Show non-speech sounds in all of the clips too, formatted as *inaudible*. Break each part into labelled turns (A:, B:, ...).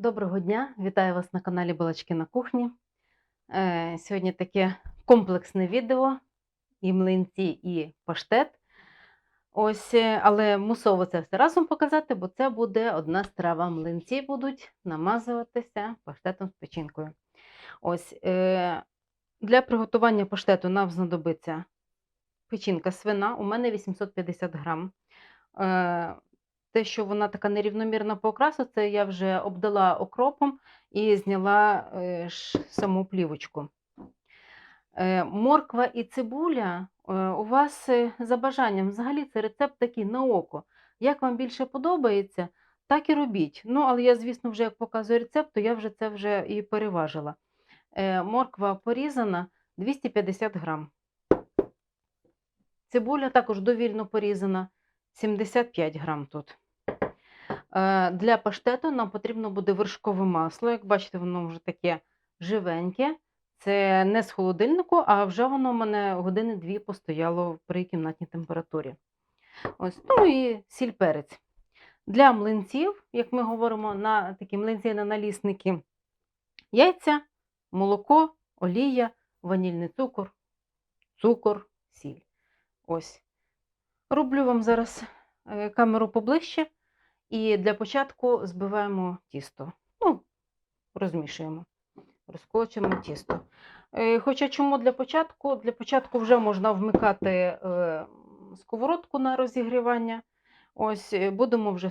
A: Доброго дня! Вітаю вас на каналі Балачки на кухні. Е, Сьогодні таке комплексне відео: і млинці, і паштет. Ось, е, але мусово це все разом показати, бо це буде одна страва. Млинці будуть намазуватися паштетом з печінкою. Ось, е, для приготування паштету нам знадобиться печінка свина, у мене 850 грам. Е, те, що вона така нерівномірна по окрасу, це я вже обдала окропом і зняла е, саму плівочку. Е, Морква і цибуля е, у вас за бажанням. Взагалі це рецепт такий на око. Як вам більше подобається, так і робіть. Ну, але я, звісно, вже як показую рецепт, то я вже це вже і переважила. Морква порізана 250 грам. Цибуля також довільно порізана 75 грам тут. Е, Для паштету нам потрібно буде вершкове масло. Як бачите, воно вже таке живеньке. Це не з холодильнику, а вже воно в мене години дві постояло при кімнатній температурі. Ось, ну і сіль перець. Для млинців, як ми говоримо, на такі млинці на налісники, яйця, молоко, олія, ванільний цукор, цукор, сіль. Ось. Роблю вам зараз е, камеру поближче. І для початку збиваємо тісто. Ну, розмішуємо, розколочуємо тісто. Е, Хоча чому для початку? Для початку вже можна вмикати е, сковородку на розігрівання. Ось е, будемо вже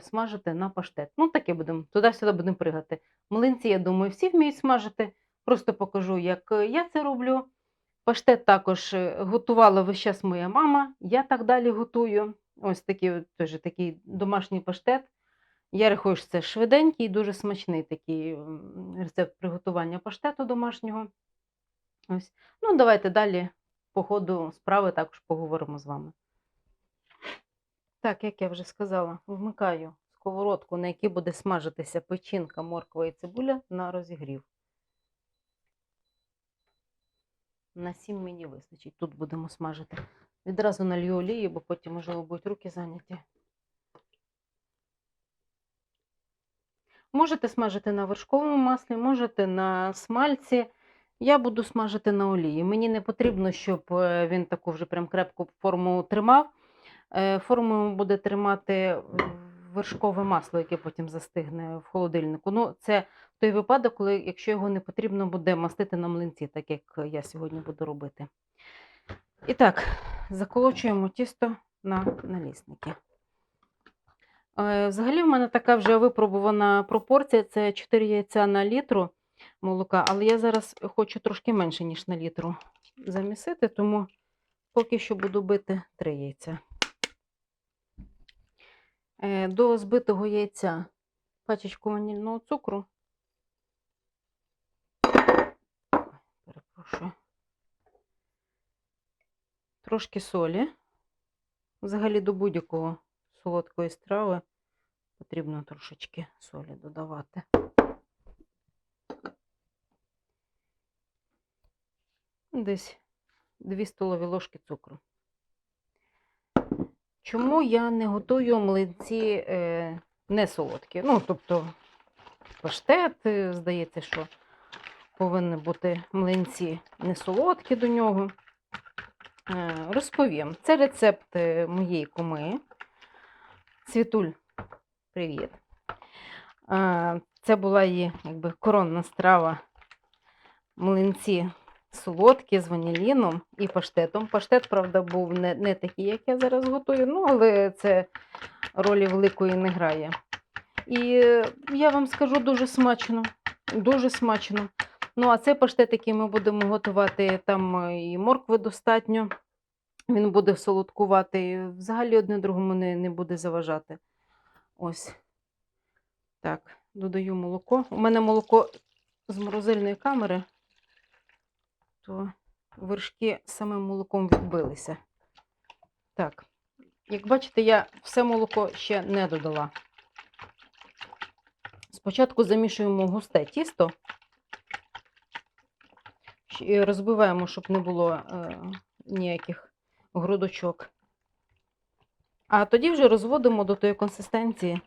A: смажити на паштет. Ну, таке будемо, туди-сюди будемо пригати. Млинці, я думаю, всі вміють смажити. Просто покажу, як я це роблю. Паштет також готувала весь час моя мама. Я так далі готую. Ось такий, теж такий домашній паштет. Я рахую, що це швиденький, і дуже смачний такий рецепт приготування паштету домашнього. Ось. Ну, давайте далі по ходу справи також поговоримо з вами. Так, як я вже сказала, вмикаю сковородку, на якій буде смажитися печінка, морква і цибуля на розігрів. На 7 мені вистачить. Тут будемо смажити. Відразу налью олію, бо потім, можливо, будуть руки зайняті. Можете смажити на вершковому маслі, можете на смальці. Я буду смажити на олії. Мені не потрібно, щоб е, він таку вже прям крепку форму тримав. Е, Форму буде тримати е, вершкове масло, яке потім застигне в холодильнику. Ну, це той випадок, коли якщо його не потрібно буде мастити на млинці, так як я сьогодні буду робити. І так, заколочуємо тісто на налісники. Е, Взагалі, в мене така вже випробувана пропорція це 4 яйця на літру молока, але я зараз хочу трошки менше, ніж на літру замісити, тому поки що буду бити 3 яйця. Е, До збитого яйця пачечку ванільного цукру. Перепрошую. Трошки солі. Взагалі до будь-якого солодкої страви потрібно трошечки солі додавати. Десь 2 столові ложки цукру. Чому я не готую млинці е, не солодкі? Ну, тобто паштет, е, здається, що повинні бути млинці не солодкі до нього. Е, розповім. Це рецепт моєї куми. Світуль, привіт. Е, Це була її якби, коронна страва млинці солодкі з ваніліном і паштетом. Паштет, правда, був не, не такий, як я зараз готую, ну, але це ролі великої не грає. І я вам скажу дуже смачно. Дуже смачно. Ну, а цей паштет, який ми будемо готувати, там е, і моркви достатньо. Він буде солодкувати. і Взагалі одне другому не, не буде заважати. Ось. Так, додаю молоко. У мене молоко з морозильної камери, то вершки самим молоком відбилися. Так, як бачите, я все молоко ще не додала. Спочатку замішуємо густе тісто. І Розбиваємо, щоб не було е, ніяких грудочок. А тоді вже розводимо до тої консистенції,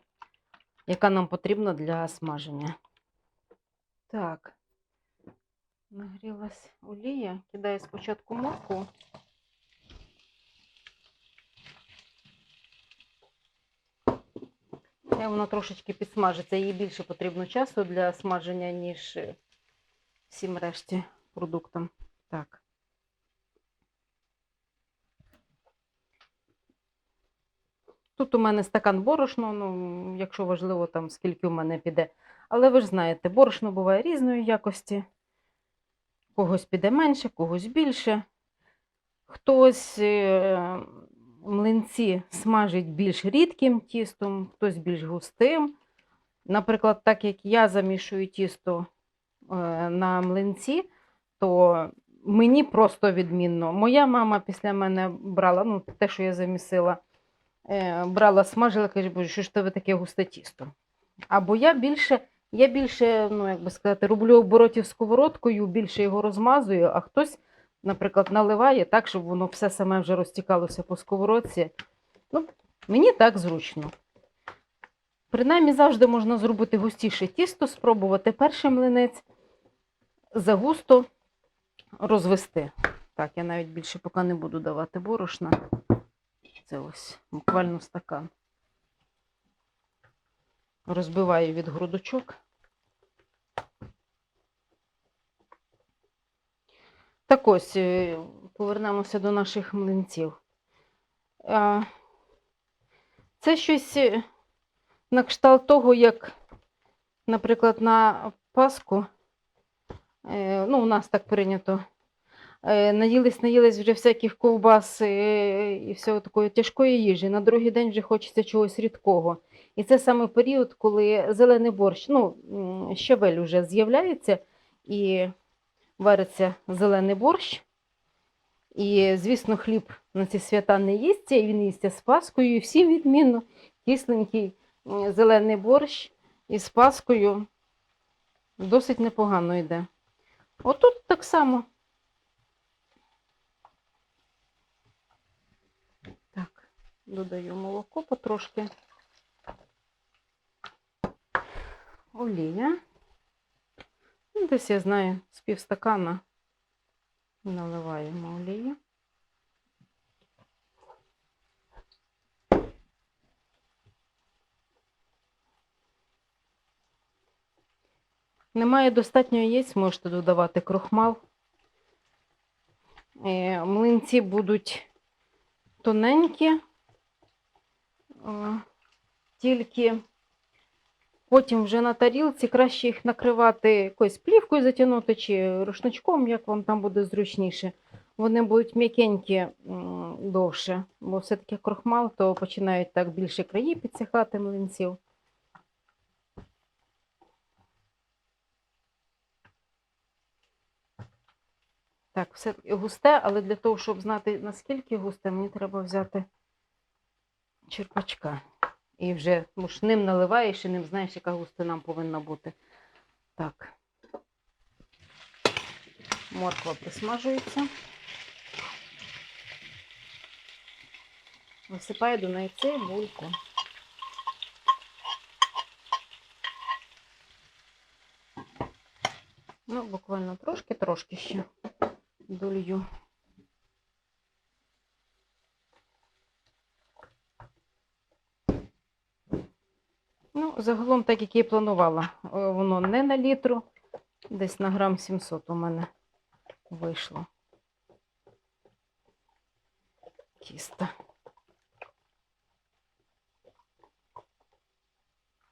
A: яка нам потрібна для смаження. Так, нагрілась олія. Кидаю спочатку моркву. Хай вона трошечки підсмажиться. Їй більше потрібно часу для смаження, ніж всім решті продуктам. Так. Тут у мене стакан борошна, ну, якщо важливо, там скільки у мене піде. Але ви ж знаєте, борошно буває різної якості. Когось піде менше, когось більше. Хтось е, млинці смажить більш рідким тістом, хтось більш густим. Наприклад, так як я замішую тісто е, на млинці, то мені просто відмінно. Моя мама після мене брала, ну, те, що я замісила, брала, смажила, каже, боже, що ж тебе таке густе тісто. Або я більше, я більше, ну як би сказати, роблю оборотів сковородкою, більше його розмазую, а хтось, наприклад, наливає так, щоб воно все саме вже розтікалося по сковородці. Ну, мені так зручно. Принаймні завжди можна зробити густіше тісто, спробувати перший млинець, загусто розвести. Так, я навіть більше поки не буду давати борошна. Це ось буквально стакан. Розбиваю від грудочок. Так ось, е, повернемося до наших млинців. Це щось е, на кшталт того, як, наприклад, на Пасху, е, ну, у нас так прийнято, наїлись, наїлись вже всяких ковбас е, і всього такої тяжкої їжі. На другий день вже хочеться чогось рідкого. І це саме період, коли зелений борщ, ну, щавель вже з'являється і вариться зелений борщ. І, звісно, хліб на ці свята не їсться, і він їсться з паскою. І всім відмінно кисленький зелений борщ із паскою досить непогано йде. Отут так само. Так, додаю молоко потрошки. Олія. Ну, Десь я знаю, з півстакана наливаємо олію. Немає достатньо яєць, можете додавати крохмал. Е, Млинці будуть тоненькі, тільки потім вже на тарілці краще їх накривати якоюсь плівкою затягнути чи рушничком, як вам там буде зручніше. Вони будуть м'якенькі довше, бо все-таки крохмал, то починають так більше краї підсихати млинців. Так, все густе, але для того, щоб знати, наскільки густе, мені треба взяти черпачка. І вже ну, ж ним наливаєш і ним знаєш, яка густина повинна бути. Так. Морква присмажується. Висипаю до неї цибульку. Ну, буквально трошки-трошки ще долью. Ну, загалом, так як я і планувала, е, воно не на літру, десь на грам 700 у мене вийшло. Тісто.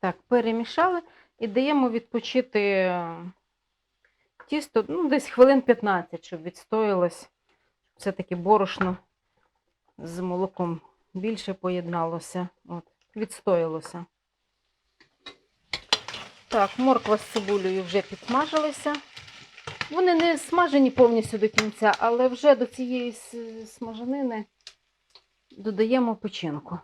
A: Так, перемішали і даємо відпочити е, тісто, ну, десь хвилин 15, щоб відстоялось. Все-таки борошно з молоком більше поєдналося. От, відстоялося. Так, морква з цибулею вже підсмажилися. Вони не смажені повністю до кінця, але вже до цієї с- смажанини додаємо печінку.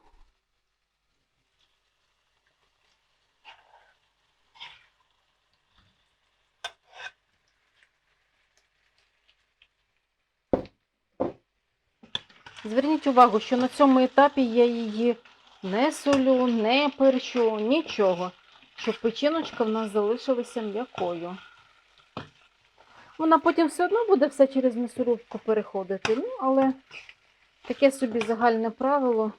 A: Зверніть увагу, що на цьому етапі я її не солю, не перчу, нічого. Щоб печіночка в нас залишилася м'якою. Вона потім все одно буде все через м'ясорубку переходити. Ну, але таке собі загальне правило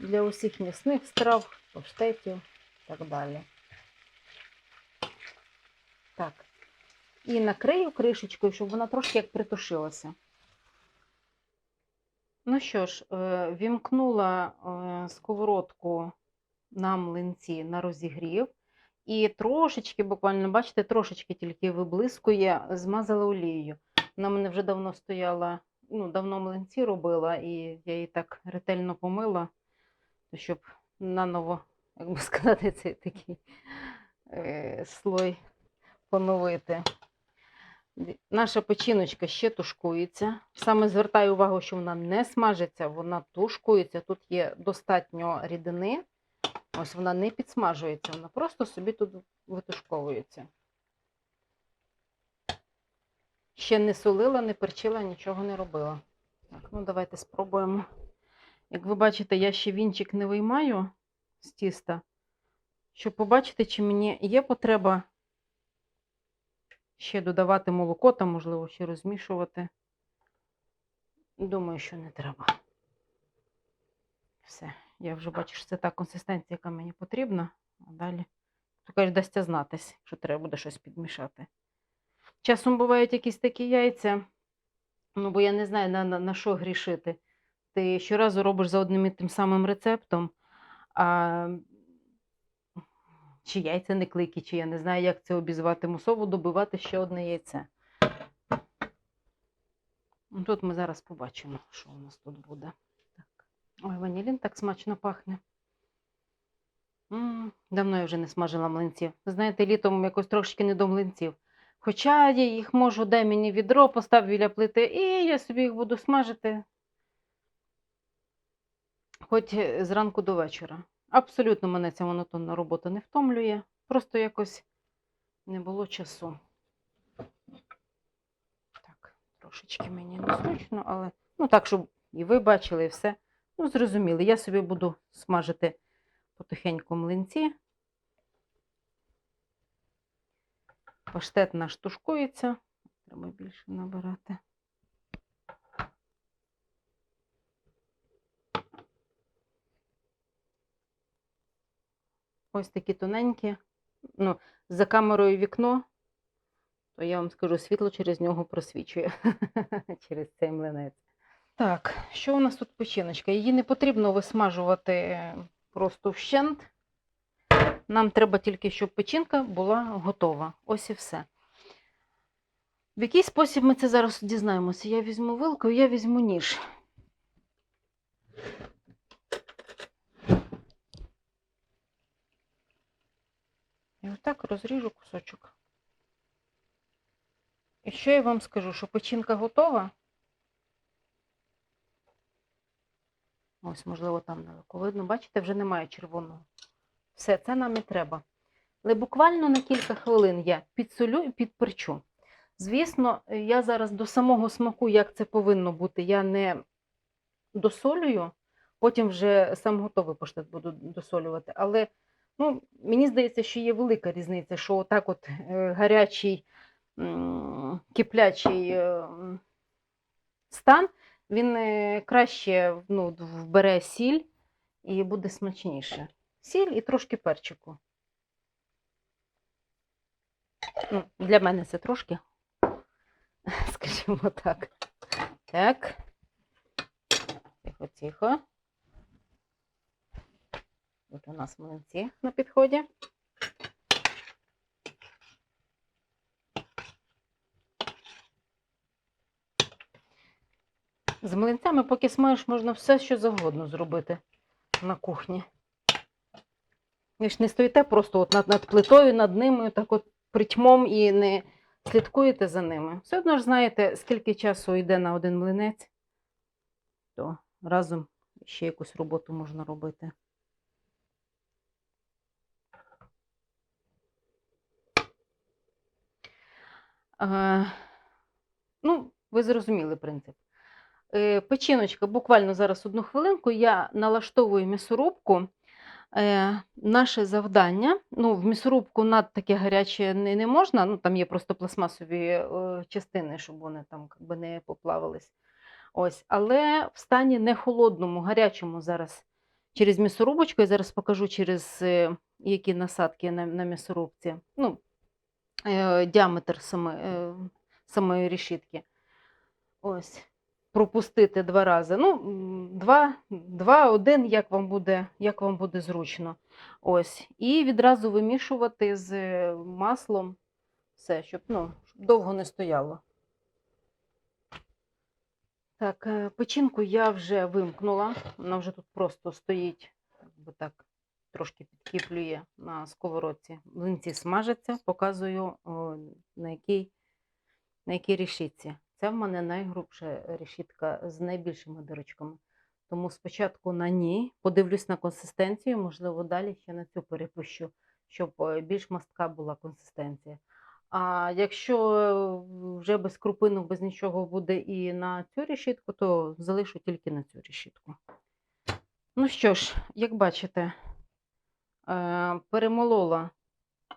A: для усіх м'ясних страв, паштетів і так далі. Так. І накрию кришечкою, щоб вона трошки як притушилася. Ну що ж, е, вімкнула е, сковородку на млинці на розігрів. І трошечки, буквально, бачите, трошечки тільки виблискує, змазала олією. Вона мене вже давно стояла, ну, давно млинці робила, і я її так ретельно помила, щоб наново, як би *laughs* сказати, цей такий е, слой поновити. Наша печіночка ще тушкується. Саме звертаю увагу, що вона не смажиться, вона тушкується. Тут є достатньо рідини. Ось вона не підсмажується, вона просто собі тут витушковується. Ще не солила, не перчила, нічого не робила. Так, ну давайте спробуємо. Як ви бачите, я ще вінчик не виймаю з тіста, щоб побачити, чи мені є потреба ще додавати молоко, там, можливо, ще розмішувати. Думаю, що не треба. Все. Я вже бачу, що це та консистенція, яка мені потрібна. А далі, то кажуть, дасться знатись, що треба буде щось підмішати. Часом бувають якісь такі яйця, ну бо я не знаю, на, на, на що грішити. Ти щоразу робиш за одним і тим самим рецептом, а чи яйця не клики, чи я не знаю, як це обізвати. Мусово добивати ще одне яйце. Ну, Тут ми зараз побачимо, що у нас тут буде. Ой, ванілін так смачно пахне. м давно я вже не смажила млинців. Знаєте, літом якось трошки не до млинців. Хоча я їх можу, дай мені відро, постав біля плити, і я собі їх буду смажити хоч е, зранку до вечора. Абсолютно мене ця монотонна робота не втомлює. Просто якось не було часу. Так, трошечки мені незручно, але ну так, щоб і ви бачили, і все. Ну, зрозуміли, я собі буду смажити потихеньку млинці. Паштет наш тушкується. Треба більше набирати. Ось такі тоненькі. Ну, за камерою вікно, то я вам скажу, світло через нього просвічує. *laughs* через цей млинець. Так, що у нас тут печіночка? Її не потрібно висмажувати просто вщент. Нам треба тільки, щоб печінка була готова. Ось і все. В який спосіб ми це зараз дізнаємося? Я візьму вилку, я візьму ніж. І отак розріжу кусочок. І що я вам скажу, що печінка готова? Ось, можливо, там далеко видно. Бачите, вже немає червоного. Все, це нам і треба. Але буквально на кілька хвилин я підсолю і підперчу. Звісно, я зараз до самого смаку, як це повинно бути, я не досолюю, потім вже сам готовий паштет буду досолювати. Але ну, мені здається, що є велика різниця, що отак от е, гарячий, киплячий е, стан, він е, краще ну, вбере сіль і буде смачніше. Сіль і трошки перчику. Ну, для мене це трошки, *laughs* скажімо так. Так. Тихо, тихо. Тут у нас млинці на підході. З млинцями, поки смажеш, можна все, що завгодно зробити на кухні. Ви ж не стоїте просто от над, над плитою, над ними, так от притьмом і не слідкуєте за ними. Все одно ж знаєте, скільки часу йде на один млинець, то разом ще якусь роботу можна робити. Е, ну, ви зрозуміли принцип. Е, печіночка, буквально зараз одну хвилинку, я налаштовую м'ясорубку Е, наше завдання, ну, в м'ясорубку над таке гаряче не, не можна, ну, там є просто пластмасові е, частини, щоб вони там би, не поплавились. Ось, але в стані не холодному, гарячому зараз через м'ясорубочку, я зараз покажу через які насадки на, на м'ясорубці. Ну, діаметр саме, самої решітки. Ось. Пропустити два рази. Ну, два, два, один, як вам буде, як вам буде зручно. Ось. І відразу вимішувати з е, маслом все, щоб, ну, довго не стояло. Так, е, печінку я вже вимкнула. Вона вже тут просто стоїть, якби так трошки підкіплює на сковородці. Млинці смажаться, показую, о, на якій, на якій решітці. Це в мене найгрубша решітка з найбільшими дирочками. Тому спочатку на ній подивлюсь на консистенцію, можливо, далі ще на цю перепущу, щоб е, більш мастка була консистенція. А якщо е, вже без крупинок, без нічого буде і на цю решітку, то залишу тільки на цю решітку. Ну що ж, як бачите, е, перемолола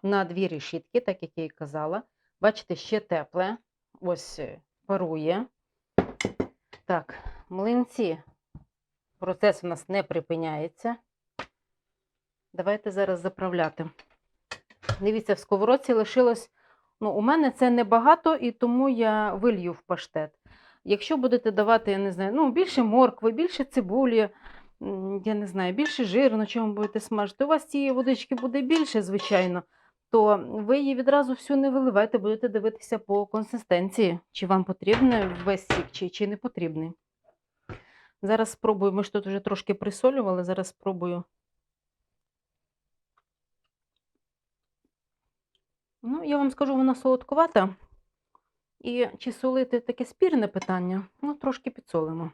A: на дві решітки, так як я і казала. Бачите, ще тепле. Ось парує. Так, млинці. Процес у нас не припиняється. Давайте зараз заправляти. Дивіться, в сковородці лишилось. Ну, у мене це небагато, і тому я вилью в паштет. Якщо будете давати, я не знаю, ну, більше моркви, більше цибулі, я не знаю, більше жиру, на чому будете смажити, у вас цієї водички буде більше, звичайно, то ви її відразу всю не виливайте, будете дивитися по консистенції, чи вам потрібний весь сік, чи, чи не потрібний. Зараз спробую, ми ж тут вже трошки присолювали, зараз спробую. Ну, я вам скажу, вона солодкувата. І чи солити таке спірне питання? Ну, трошки підсолимо.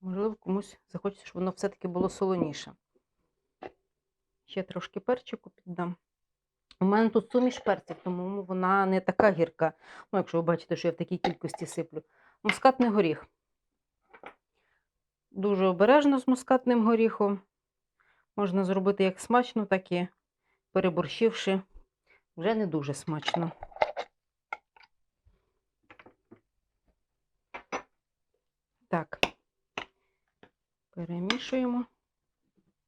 A: Можливо, комусь захочеться, щоб воно все-таки було солоніше. Ще трошки перчику піддам. У мене тут суміш перців, тому вона не така гірка. Ну, якщо ви бачите, що я в такій кількості сиплю. Мускатний горіх. Дуже обережно з мускатним горіхом. Можна зробити як смачно, так і переборщивши. Вже не дуже смачно. Так, перемішуємо.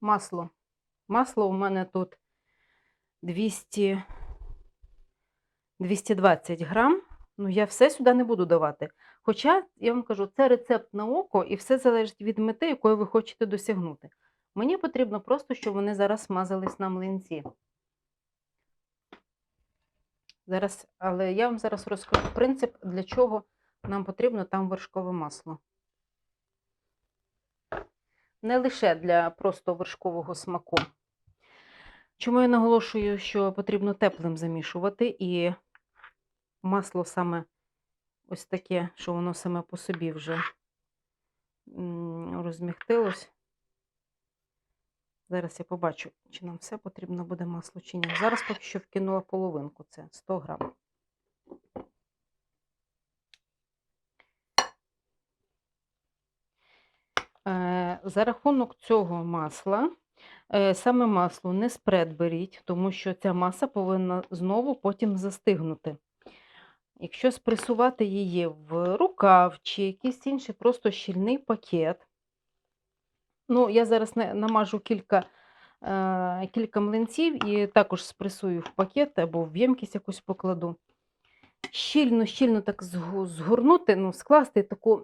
A: Масло. Масло у мене тут 200, 220 грам. Ну, я все сюди не буду давати. Хоча, я вам кажу, це рецепт на око, і все залежить від мети, якої ви хочете досягнути. Мені потрібно просто, щоб вони зараз смазались на млинці. Зараз, але я вам зараз розкажу принцип, для чого нам потрібно там вершкове масло. Не лише для просто вершкового смаку. Чому я наголошую, що потрібно теплим замішувати, і масло саме ось таке, що воно саме по собі вже м, розмігтилось. Зараз я побачу, чи нам все потрібно буде масло, чи ні. Зараз поки що вкинула половинку, це 100 грам. Е, За рахунок цього масла, саме масло не спред беріть, тому що ця маса повинна знову потім застигнути. Якщо спресувати її в рукав чи якийсь інший просто щільний пакет, ну, я зараз намажу кілька, е, кілька млинців і також спресую в пакет або в ємкість якусь покладу. Щільно, щільно так згорнути, ну, скласти таку,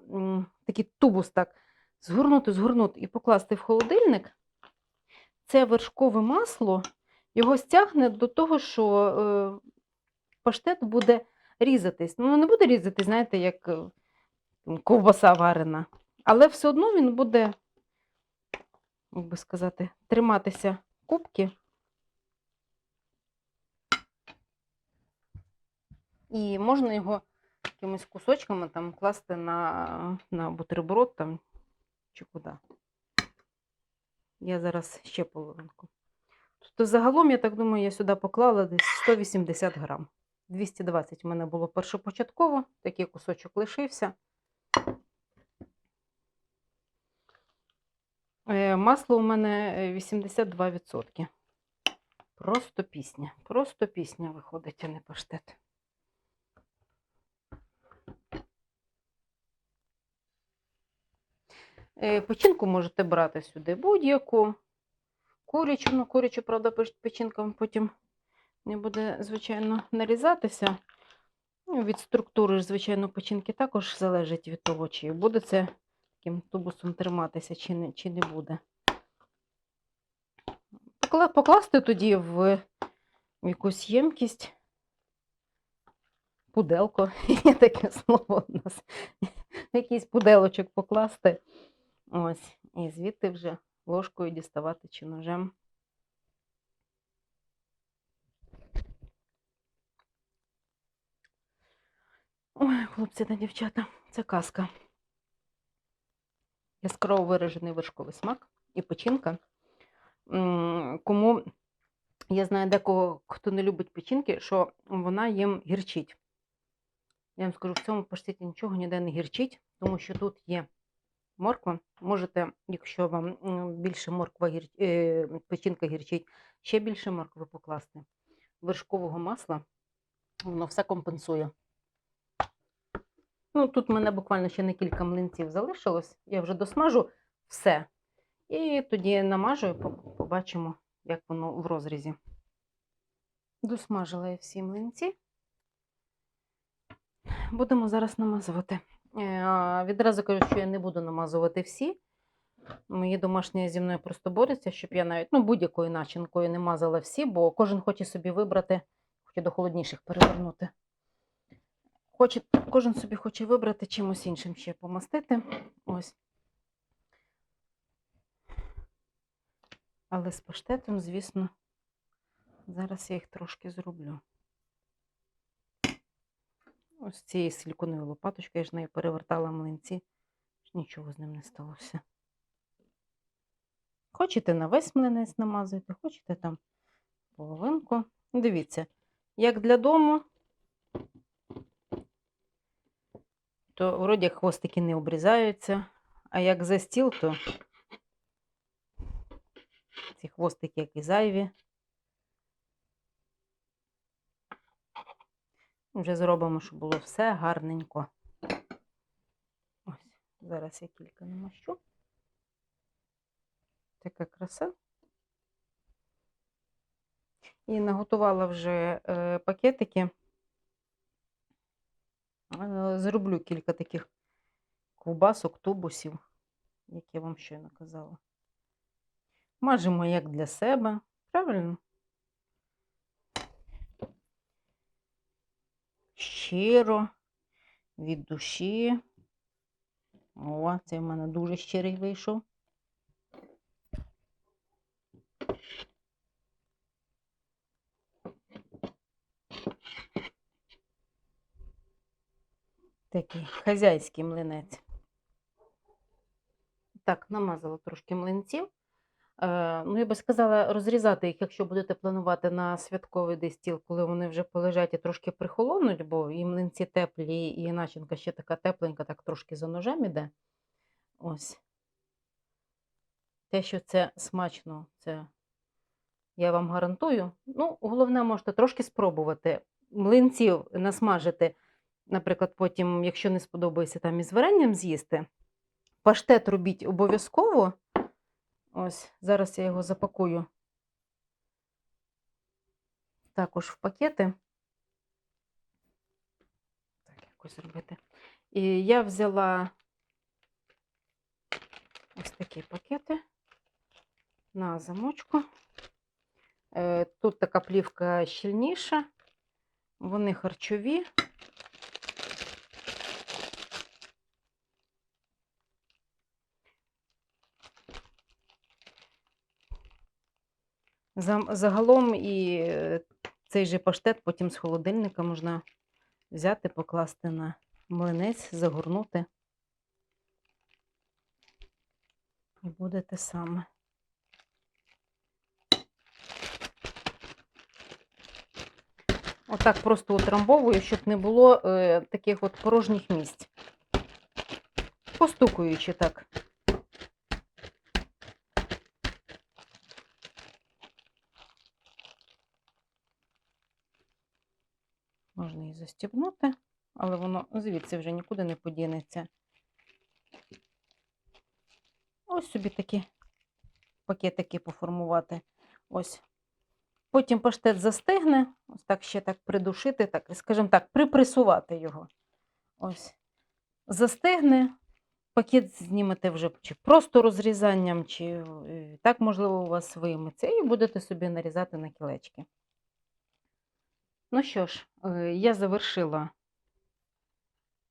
A: такий тубус так, згорнути, згорнути і покласти в холодильник. Це вершкове масло, його стягне до того, що е, паштет буде різатись. Ну, не буде різатись, знаєте, як е, ковбаса варена. Але все одно він буде, як би сказати, триматися кубки. І можна його якимись кусочками там класти на, на бутерброд там, чи куди. Я зараз ще половинку. Тобто загалом, я так думаю, я сюди поклала десь 180 грам. 220 в мене було першопочатково, такий кусочок лишився. Е, Масло у мене е, 82%. Просто пісня. Просто пісня виходить, а не паштет. Печінку можете брати сюди будь-яку. Курячу, ну курячу, правда, печ- печінка потім не буде, звичайно, нарізатися. Ну, Від структури, звичайно, печінки також залежить від того, чи буде це таким тубусом триматися, чи не, чи не буде. Покласти тоді в якусь ємкість. Пуделко, *laughs* є таке слово у нас. Якийсь пуделочок покласти. Ось. І звідти вже ложкою діставати чи ножем. Ой, хлопці та дівчата, це казка. Яскраво виражений вершковий смак і печінка. Кому я знаю декого, хто не любить печінки, що вона їм гірчить. Я вам скажу, в цьому паштеті нічого ніде не гірчить, тому що тут є морква. Можете, якщо вам більше морква гір... е, печінка гірчить, ще більше моркви покласти. Вершкового масла воно все компенсує. Ну, тут в мене буквально ще не кілька млинців залишилось. Я вже досмажу все. І тоді намажу і побачимо, як воно в розрізі. Досмажила я всі млинці. Будемо зараз намазувати. Е, Відразу кажу, що я не буду намазувати всі. Мої домашні зі мною просто борються, щоб я навіть ну, будь-якою начинкою не мазала всі, бо кожен хоче собі вибрати, хоче до холодніших перевернути. Хоче, кожен собі хоче вибрати чимось іншим ще помастити. Ось. Але з паштетом, звісно, зараз я їх трошки зроблю. Ось цією силіконовою лопаточкою, я ж нею перевертала млинці, нічого з ним не сталося. Хочете на весь млинець намазуєте, хочете там половинку. Дивіться, як для дому, то вроді хвостики не обрізаються, а як за стіл, то ці хвостики, як і зайві. Вже зробимо, щоб було все гарненько. Ось, зараз я кілька намащу. Така краса. І наготувала вже е, пакетики. Е, Зроблю кілька таких ковбасок, тубусів, як я вам щойно казала. Мажемо як для себе, правильно? Щиро, від душі. О, це в мене дуже щирий вийшов. Такий хазяйський млинець. Так, намазала трошки млинців. Е, ну, я би сказала, розрізати їх, якщо будете планувати на святковий десь стіл, коли вони вже полежать і трошки прихолонуть, бо і млинці теплі, і начинка ще така тепленька, так трошки за ножем іде. Ось. Те, що це смачно, це я вам гарантую. Ну, головне, можете трошки спробувати. Млинців насмажити, наприклад, потім, якщо не сподобається там із варенням з'їсти. Паштет робіть обов'язково. Ось, зараз я його запакую також в пакети. Так, якось зробити. І я взяла ось такі пакети на замочку. Е, Тут така плівка щільніша, вони харчові. Загалом і е, цей же паштет потім з холодильника можна взяти, покласти на млинець, загорнути. І буде те саме. Отак просто утрамбовую, щоб не було е, таких от порожніх місць. Постукуючи так. Можна її застібнути, але воно звідси вже нікуди не подінеться. Ось собі такі пакетики поформувати. Ось. Потім паштет застигне, ось так ще так придушити, так, скажімо так, припресувати його. Ось. Застигне, пакет знімете вже чи просто розрізанням, чи е, так, можливо, у вас вийметься, і будете собі нарізати на кілечки. Ну що ж, е, я завершила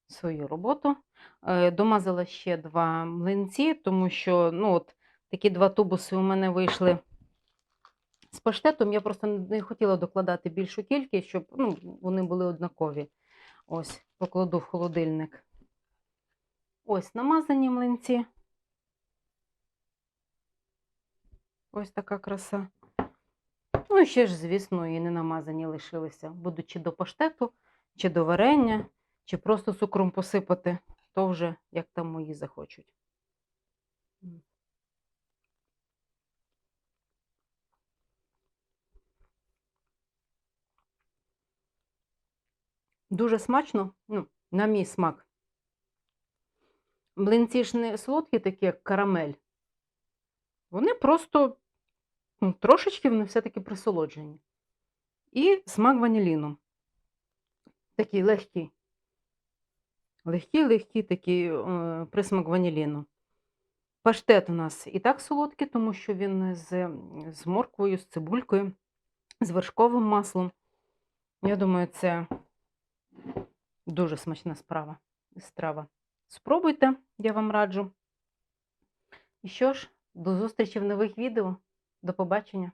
A: свою роботу. Е, Домазала ще два млинці, тому що ну, от, такі два тубуси у мене вийшли з паштетом. Я просто не хотіла докладати більшу кількість, щоб ну, вони були однакові. Ось, покладу в холодильник. Ось намазані млинці. Ось така краса. Ну, ще ж, звісно, і не намазані лишилися. Будуть чи до паштету, чи до варення, чи просто цукром посипати, то вже як там мої захочуть. Дуже смачно, ну, на мій смак. Млинці ж не солодкі, такі, як карамель. Вони просто трошечки вони все-таки присолоджені. І смак ваніліну. Такий легкий. Легкий, легкий такий е, присмак ваніліну. Паштет у нас і так солодкий, тому що він з, з морквою, з цибулькою, з вершковим маслом. Я думаю, це дуже смачна справа, страва. Спробуйте, я вам раджу. І що ж, до зустрічі в нових відео. До побачення.